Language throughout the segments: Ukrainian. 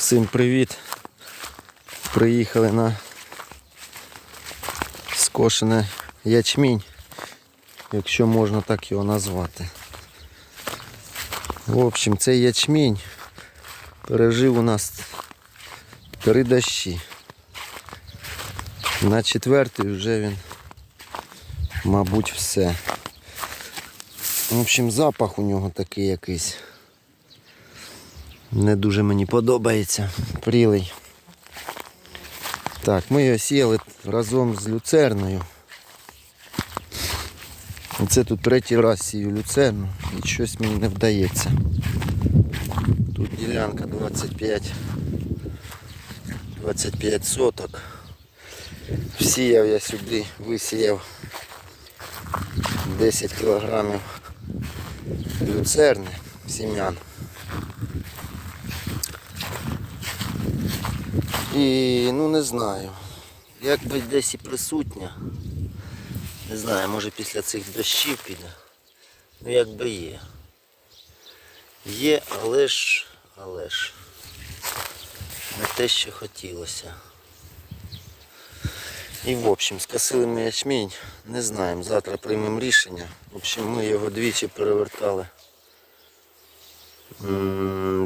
Всім привіт. Приїхали на скошене ячмінь, якщо можна так його назвати. В общем, цей ячмінь пережив у нас три дощі. На четвертий вже він, мабуть, все. В общем, запах у нього такий якийсь. Не дуже мені подобається. Прілий. Так, ми його сіяли разом з люцерною. Оце тут третій раз сію люцерну і щось мені не вдається. Тут ділянка 25 25 соток. Всіяв я сюди, висіяв 10 кілограмів люцерни, сім'ян. І ну не знаю. Якби десь і присутня. Не знаю, може після цих дощів піде. Ну якби є. Є, але ж, але ж. Не те, що хотілося. І в общем, скосили ми ячмінь, не знаємо, завтра приймемо рішення. В общем, ми його двічі перевертали.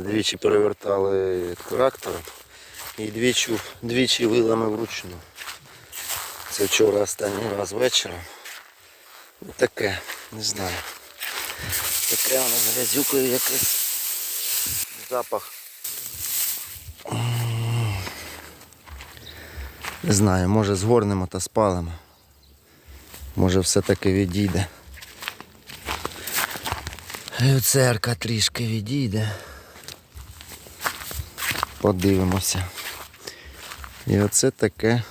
Двічі перевертали трактором і двічі, двічі вилами вручну. Це вчора останній раз вечором. І таке, не знаю. Таке воно з грязюкою якийсь запах. Не знаю, може згорнемо та спалимо. Може все-таки відійде. Люцерка трішки відійде. Подивимося. І оце таке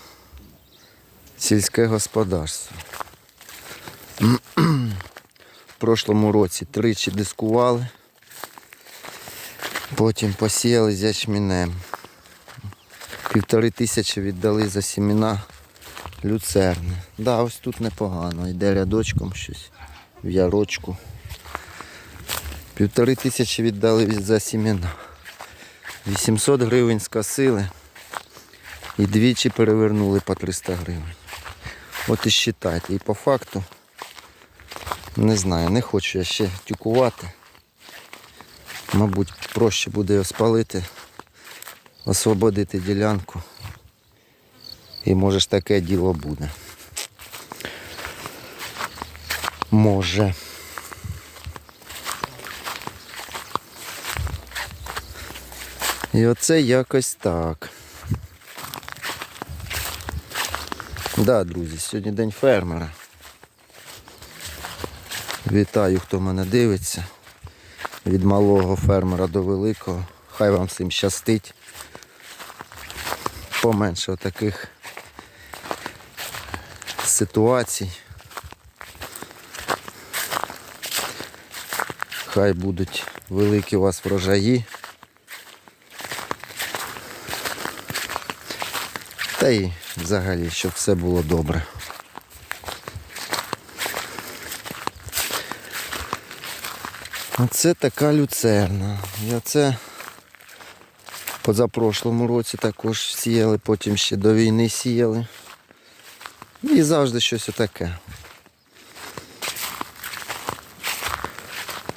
сільське господарство. В прошлому році тричі дискували, потім посіяли ячмінем. Півтори тисячі віддали за сіміна люцерни. Да, ось тут непогано. Йде рядочком щось в ярочку. Півтори тисячі віддали за сіміна. 800 гривень скосили і двічі перевернули по 300 гривень. От і считайте. І по факту, не знаю, не хочу я ще тюкувати. Мабуть, проще буде його спалити, освободити ділянку. І може ж таке діло буде. Може. І оце якось так. Да, друзі, сьогодні день фермера. Вітаю, хто мене дивиться. Від малого фермера до великого. Хай вам всім щастить. Поменше таких ситуацій. Хай будуть великі у вас врожаї. Та й взагалі, щоб все було добре. Оце така люцерна. І оце позапрошлому році також сіяли, потім ще до війни сіяли. І завжди щось отаке.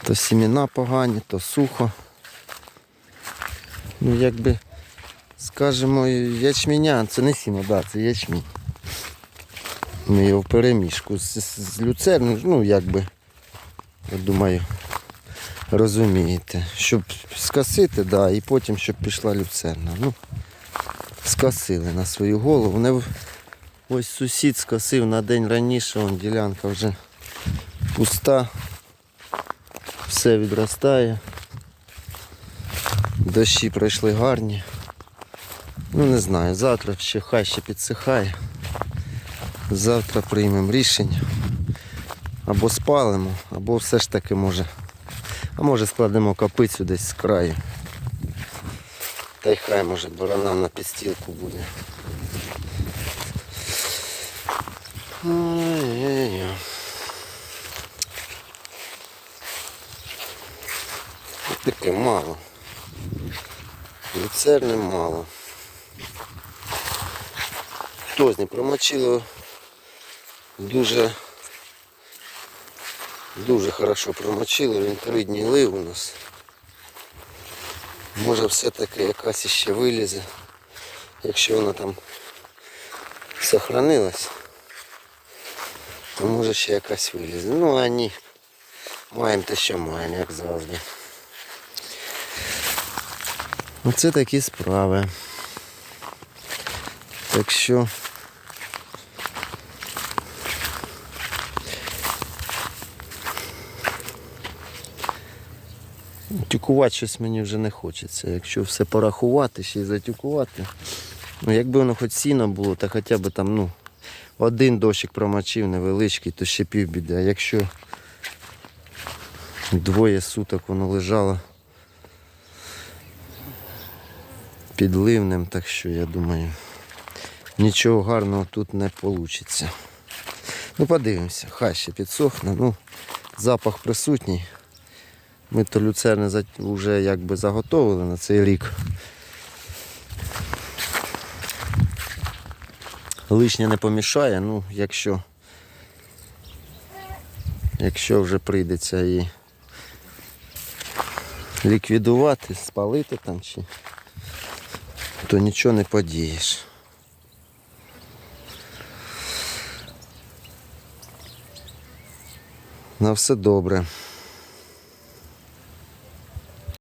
То сіміна погані, то сухо. Ну якби скажімо, ячменя, це не сіно, да, це ячмінь. Ми його в перемішку з, з люцерною, ну якби, я думаю, розумієте. Щоб скосити, да, і потім щоб пішла люцерна. Ну, скосили на свою голову. Не... Ось сусід скосив на день раніше, вон ділянка вже пуста, все відростає. Дощі пройшли гарні. Ну не знаю, завтра ще хай ще підсихає. Завтра приймемо рішення. Або спалимо, або все ж таки може. А може складемо капицю десь з краю. Та й хай може борона на підстілку буде. Таке мало. Люцерни мало. Тозні промочили дуже дуже хорошо промочили, він три дні лив у нас. Може все-таки якась іще вилізе, якщо вона там сохранилась, то може ще якась вилізе. Ну а ні, маємо те, що маємо, як завжди. Оце такі справи. Так що тюкувати щось мені вже не хочеться. Якщо все порахувати, ще й затюкувати. Ну, якби воно хоч сіно було, то хоча б там, ну, один дощик промочив невеличкий, то ще півбіди. А якщо двоє суток воно лежало під ливнем, так що я думаю, нічого гарного тут не вийде. Ну, подивимося, хай ще підсохне. Ну, запах присутній. Ми то люцерни вже якби заготовили на цей рік. Лишнє не помішає, ну, якщо, якщо вже прийдеться її ліквідувати, спалити там чи, то нічого не подієш. На все добре.